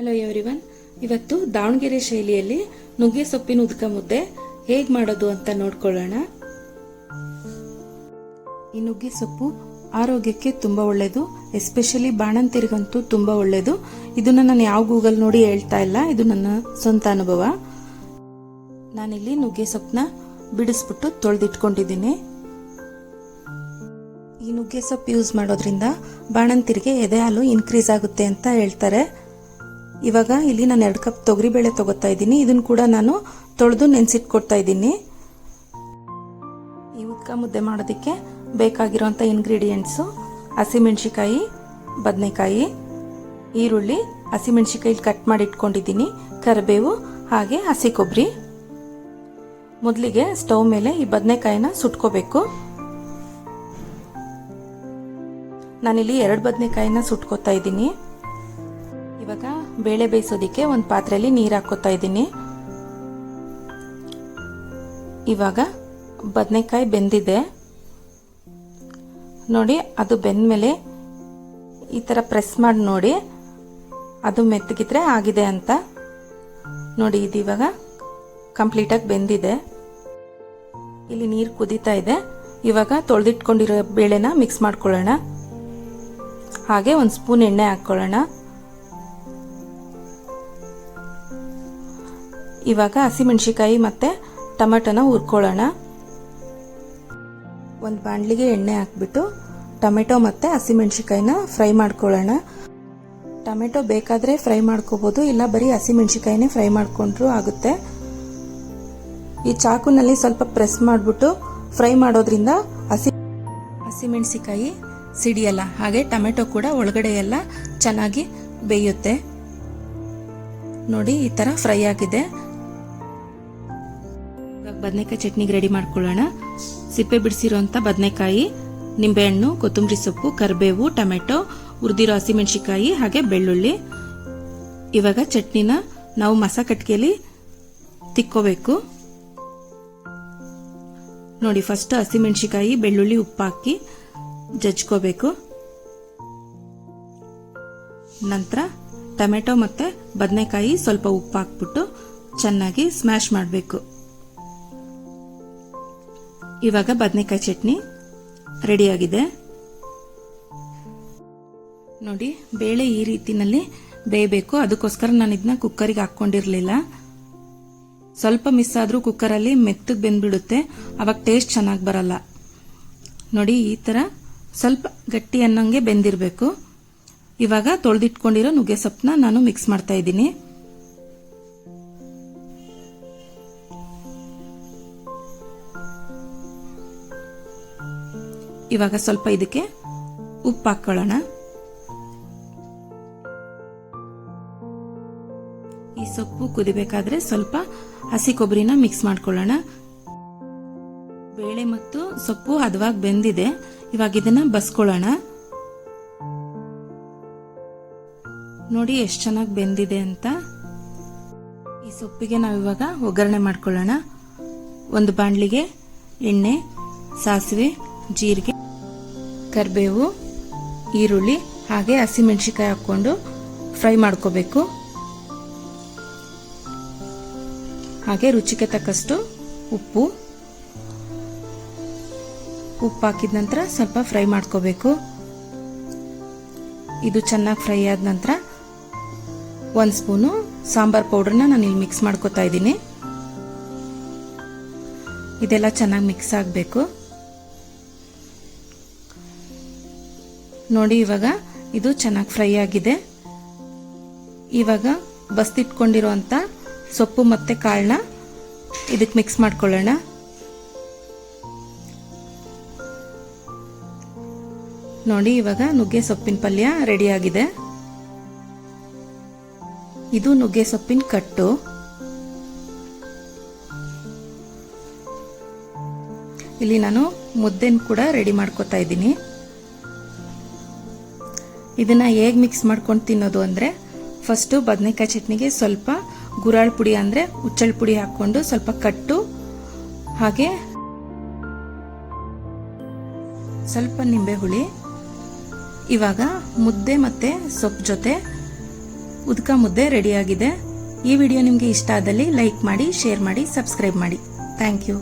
Hello everyone ಇವತ್ತು ದಾವಣಗೆರೆ ಶೈಲಿಯಲ್ಲಿ ನುಗ್ಗೆ ಸೊಪ್ಪಿನ ಉದ್ಕ ಮುದ್ದೆ ಹೇಗ್ ಮಾಡೋದು ಅಂತ ನೋಡ್ಕೊಳ್ಳೋಣ. ಈ ನುಗ್ಗೆ ಸೊಪ್ಪು ಆರೋಗ್ಯಕ್ಕೆ ತುಂಬಾ ಒಳ್ಳೆಯದು ಎಸ್ಪೆಷಲಿ ಬಾಣಂತಿರಿಗಂತೂ ತುಂಬಾ ಒಳ್ಳೆಯದು ಇದನ್ನ ನಾನು ಯಾವ ಗೂಗಲ್ ನೋಡಿ ಹೇಳ್ತಾ ಇಲ್ಲ, ಇದು ನನ್ನ ಸ್ವಂತ ಅನುಭವ. ನಾನಿಲ್ಲಿ ನುಗ್ಗೆ ಸೊಪ್ಪನ್ನ ಬಿಡಿಸ್ಬಿಟ್ಟು ತೊಳೆದಿಟ್ಕೊಂಡಿದ್ದೀನಿ. ಈ ನುಗ್ಗೆ ಸೊಪ್ಪು ಯೂಸ್ ಮಾಡೋದ್ರಿಂದ ಬಾಣಂತಿರಿಗೆ ಎದೆ ಹಾಲು ಇನ್ಕ್ರೀಸ್ ಆಗುತ್ತೆ ಅಂತ ಹೇಳ್ತಾರೆ. ಇವಾಗ ಇಲ್ಲಿ ನಾನು ಎರಡು ಕಪ್ ತೊಗರಿಬೇಳೆ ತೊಗೋತಾ ಇದ್ದೀನಿ. ಇದನ್ನು ಕೂಡ ನಾನು ತೊಳೆದು ನೆನೆಸಿಟ್ಕೊಡ್ತಾ ಇದ್ದೀನಿ. ಈ ಉದ್ಕ ಮುದ್ದೆ ಮಾಡೋದಕ್ಕೆ ಬೇಕಾಗಿರುವಂಥ ಇಂಗ್ರೀಡಿಯೆಂಟ್ಸು ಹಸಿಮೆಣಸಿಕಾಯಿ ಬದನೆಕಾಯಿ, ಈರುಳ್ಳಿ ಹಸಿಮೆಣಸಿಕಾಯಿ ಕಟ್ ಮಾಡಿ ಇಟ್ಕೊಂಡಿದ್ದೀನಿ. ಕರಿಬೇವು ಹಾಗೆ ಹಸಿ ಕೊಬ್ಬರಿ. ಮೊದಲಿಗೆ ಸ್ಟವ್ ಮೇಲೆ ಈ ಬದನೆಕಾಯಿನ ಸುಟ್ಕೋಬೇಕು. ನಾನಿಲ್ಲಿ ಎರಡು ಬದನೆಕಾಯಿನ ಸುಟ್ಕೋತಾ ಇದ್ದೀನಿ. ಬೇಳೆ ಬೇಯಿಸೋದಿಕ್ಕೆ ಒಂದು ಪಾತ್ರೆಯಲ್ಲಿ ನೀರು ಹಾಕೋತಾ ಇದ್ದೀನಿ. ಇವಾಗ ಬದನೆಕಾಯಿ ಬೆಂದಿದೆ. ನೋಡಿ, ಅದು ಬೆಂದ್ಮೇಲೆ ಈ ಥರ ಪ್ರೆಸ್ ಮಾಡಿ ನೋಡಿ, ಅದು ಮೆತ್ತಗಿದ್ರೆ ಆಗಿದೆ ಅಂತ. ನೋಡಿ, ಇದು ಇವಾಗ ಕಂಪ್ಲೀಟಾಗಿ ಬೆಂದಿದೆ. ಇಲ್ಲಿ ನೀರು ಕುದೀತಾ ಇದೆ. ಇವಾಗ ತೊಳೆದಿಟ್ಕೊಂಡಿರೋ ಬೇಳೆನ ಮಿಕ್ಸ್ ಮಾಡ್ಕೊಳ್ಳೋಣ. ಹಾಗೆ ಒಂದು ಸ್ಪೂನ್ ಎಣ್ಣೆ ಹಾಕ್ಕೊಳ್ಳೋಣ ಇವಾಗ ಹಸಿಮೆಣಸಿಕಾಯಿ ಮತ್ತು ಟೊಮೆಟೊನ ಹುರ್ಕೊಳ್ಳೋಣ. ಒಂದು ಬಾಣಲಿಗೆ ಎಣ್ಣೆ ಹಾಕ್ಬಿಟ್ಟು ಟೊಮೆಟೊ ಮತ್ತು ಹಸಿಮೆಣಸಿಕಾಯಿನ ಫ್ರೈ ಮಾಡ್ಕೊಳ್ಳೋಣ. ಟೊಮೆಟೊ ಬೇಕಾದರೆ ಫ್ರೈ ಮಾಡ್ಕೋಬೋದು, ಇಲ್ಲ ಬರೀ ಹಸಿಮೆಣ್ಸಿಕಾಯಿನೇ ಫ್ರೈ ಮಾಡಿಕೊಂಡ್ರೂ ಆಗುತ್ತೆ. ಈ ಚಾಕುನಲ್ಲಿ ಸ್ವಲ್ಪ ಪ್ರೆಸ್ ಮಾಡಿಬಿಟ್ಟು ಫ್ರೈ ಮಾಡೋದ್ರಿಂದ ಹಸಿ ಹಸಿಮೆಣಸಿಕಾಯಿ ಸಿಡಿಯಲ್ಲ, ಹಾಗೆ ಟೊಮೆಟೊ ಕೂಡ ಒಳಗಡೆ ಎಲ್ಲ ಚೆನ್ನಾಗಿ ಬೇಯುತ್ತೆ. ನೋಡಿ, ಈ ಥರ ಫ್ರೈ ಆಗಿದೆ. ಬದನೆಕಾಯಿ ಚಟ್ನಿಗೆ ರೆಡಿ ಮಾಡ್ಕೊಳ್ಳೋಣ. ಸಿಪ್ಪೆ ಬಿಡಿಸಿರೋಂಥ ಬದನೆಕಾಯಿ, ನಿಂಬೆಹಣ್ಣು, ಕೊತ್ತಂಬರಿ ಸೊಪ್ಪು, ಕರಿಬೇವು, ಟೊಮೆಟೊ ಹುರಿದಿರೋ ಹಸಿಮೆಣಸಿಕಾಯಿ ಹಾಗೆ ಬೆಳ್ಳುಳ್ಳಿ. ಇವಾಗ ಚಟ್ನಿನ ನಾವು ಮಸ ಕಟ್ಗೆಯಲ್ಲಿ ತಿಕ್ಕೋಬೇಕು. ನೋಡಿ, ಫಸ್ಟ್ ಹಸಿಮೆಣಸಿಕಾಯಿ ಬೆಳ್ಳುಳ್ಳಿ ಉಪ್ಪು ಹಾಕಿ ಜಜ್ಕೋಬೇಕು. ನಂತರ ಟೊಮೆಟೊ ಮತ್ತೆ ಬದನೆಕಾಯಿ ಸ್ವಲ್ಪ ಉಪ್ಪು ಹಾಕ್ಬಿಟ್ಟು ಚೆನ್ನಾಗಿ ಸ್ಮ್ಯಾಶ್ ಮಾಡಬೇಕು. ಇವಾಗ ಬದನೆಕಾಯಿ ಚಟ್ನಿ ರೆಡಿಯಾಗಿದೆ. ನೋಡಿ, ಬೇಳೆ ಈ ರೀತಿನಲ್ಲಿ ಬೇಯಬೇಕು. ಅದಕ್ಕೋಸ್ಕರ ನಾನು ಇದನ್ನ ಕುಕ್ಕರಿಗೆ ಹಾಕ್ಕೊಂಡಿರಲಿಲ್ಲ. ಸ್ವಲ್ಪ ಮಿಸ್ ಆದರೂ ಕುಕ್ಕರಲ್ಲಿ ಮೆತ್ತಗೆ ಬೆಂದ್ಬಿಡುತ್ತೆ. ಅವಾಗ ಟೇಸ್ಟ್ ಚೆನ್ನಾಗಿ ಬರಲ್ಲ. ನೋಡಿ, ಈ ಥರ ಸ್ವಲ್ಪ ಗಟ್ಟಿ ಅನ್ನೋಂಗೆ ಬೆಂದಿರಬೇಕು. ಇವಾಗ ತೊಳೆದಿಟ್ಕೊಂಡಿರೋ ನುಗ್ಗೆ ಸೊಪ್ಪನ್ನ ನಾನು ಮಿಕ್ಸ್ ಮಾಡ್ತಾ ಇದ್ದೀನಿ. ಇವಾಗ ಸ್ವಲ್ಪ ಇದಕ್ಕೆ ಉಪ್ಪು ಹಾಕೊಳ್ಳೋಣ. ಈ ಸೊಪ್ಪು ಕುದಿಬೇಕಾದ್ರೆ ಸ್ವಲ್ಪ ಹಸಿ ಕೊಬ್ಬರಿನ ಮಿಕ್ಸ್ ಮಾಡ್ಕೊಳ್ಳೋಣ. ಬೇಳೆ ಮತ್ತು ಸೊಪ್ಪು ಹದವಾಗಿ ಬೆಂದಿದೆ. ಇವಾಗ ಇದನ್ನ ಬಸ್ಕೊಳ್ಳೋಣ. ನೋಡಿ ಎಷ್ಟು ಚೆನ್ನಾಗಿ ಬೆಂದಿದೆ ಅಂತ. ಈ ಸೊಪ್ಪಿಗೆ ನಾವಿವಾಗ ಒಗ್ಗರಣೆ ಮಾಡ್ಕೊಳ್ಳೋಣ. ಒಂದು ಬಾಣಲಿಗೆ ಎಣ್ಣೆ, ಸಾಸಿವೆ, ಜೀರಿಗೆ. ಕರಿಬೇವು, ಈರುಳ್ಳಿ ಹಾಗೆ ಹಸಿಮೆಣಸಿಕಾಯಿ ಹಾಕ್ಕೊಂಡು ಫ್ರೈ ಮಾಡ್ಕೋಬೇಕು. ಹಾಗೆ ರುಚಿಗೆ ತಕ್ಕಷ್ಟು ಉಪ್ಪು. ಉಪ್ಪು ಹಾಕಿದ ನಂತರ ಸ್ವಲ್ಪ ಫ್ರೈ ಮಾಡ್ಕೋಬೇಕು. ಇದು ಚೆನ್ನಾಗಿ ಫ್ರೈ ಆದ ನಂತರ ಒಂದು ಸ್ಪೂನು ಸಾಂಬಾರ್ ಪೌಡ್ರನ್ನ ನಾನು ಇಲ್ಲಿ ಮಿಕ್ಸ್ ಮಾಡ್ಕೋತಾ ಇದ್ದೀನಿ. ಇದೆಲ್ಲ ಚೆನ್ನಾಗಿ ಮಿಕ್ಸ್ ಆಗಬೇಕು. ನೋಡಿ, ಇವಾಗ ಇದು ಚೆನ್ನಾಗಿ ಫ್ರೈ ಆಗಿದೆ. ಇವಾಗ ಬಸ್ತಿಟ್ಕೊಂಡಿರುವಂಥ ಸೊಪ್ಪು ಮತ್ತು ಕಾಳನ್ನ ಇದಕ್ಕೆ ಮಿಕ್ಸ್ ಮಾಡ್ಕೊಳ್ಳೋಣ. ನೋಡಿ, ಇವಾಗ ನುಗ್ಗೆ ಸೊಪ್ಪಿನ ಪಲ್ಯ ರೆಡಿಯಾಗಿದೆ ಇದು ನುಗ್ಗೆ ಸೊಪ್ಪಿನ ಕಟ್ಟು. ಇಲ್ಲಿ ನಾನು ಮುದ್ದೆನ ಕೂಡ ರೆಡಿ ಮಾಡ್ಕೋತಾ ಇದ್ದೀನಿ. ಇದನ್ನ ಹೇಗೆ ಮಿಕ್ಸ್ ಮಾಡ್ಕೊಂಡು ತಿನ್ನೋದು ಅಂದರೆ ಫಸ್ಟು ಬದನೆಕಾಯಿ ಚಟ್ನಿಗೆ ಸ್ವಲ್ಪ ಗುರಾಳ್ ಪುಡಿ ಅಂದರೆ ಹುಚ್ಚಳ ಪುಡಿ ಹಾಕ್ಕೊಂಡು ಸ್ವಲ್ಪ ಕಟ್ಟು, ಹಾಗೆ ಸ್ವಲ್ಪ ನಿಂಬೆ ಹುಳಿ, ಇವಾಗ ಮುದ್ದೆ ಮತ್ತು ಸೊಪ್ಪು ಜೊತೆ ಉದ್ಕ ಮುದ್ದೆ ರೆಡಿಯಾಗಿದೆ ಈ ವಿಡಿಯೋ ನಿಮಗೆ ಇಷ್ಟ ಆದಲ್ಲಿ ಲೈಕ್ ಮಾಡಿ ಶೇರ್ ಮಾಡಿ ಸಬ್ಸ್ಕ್ರೈಬ್ ಮಾಡಿ. Thank you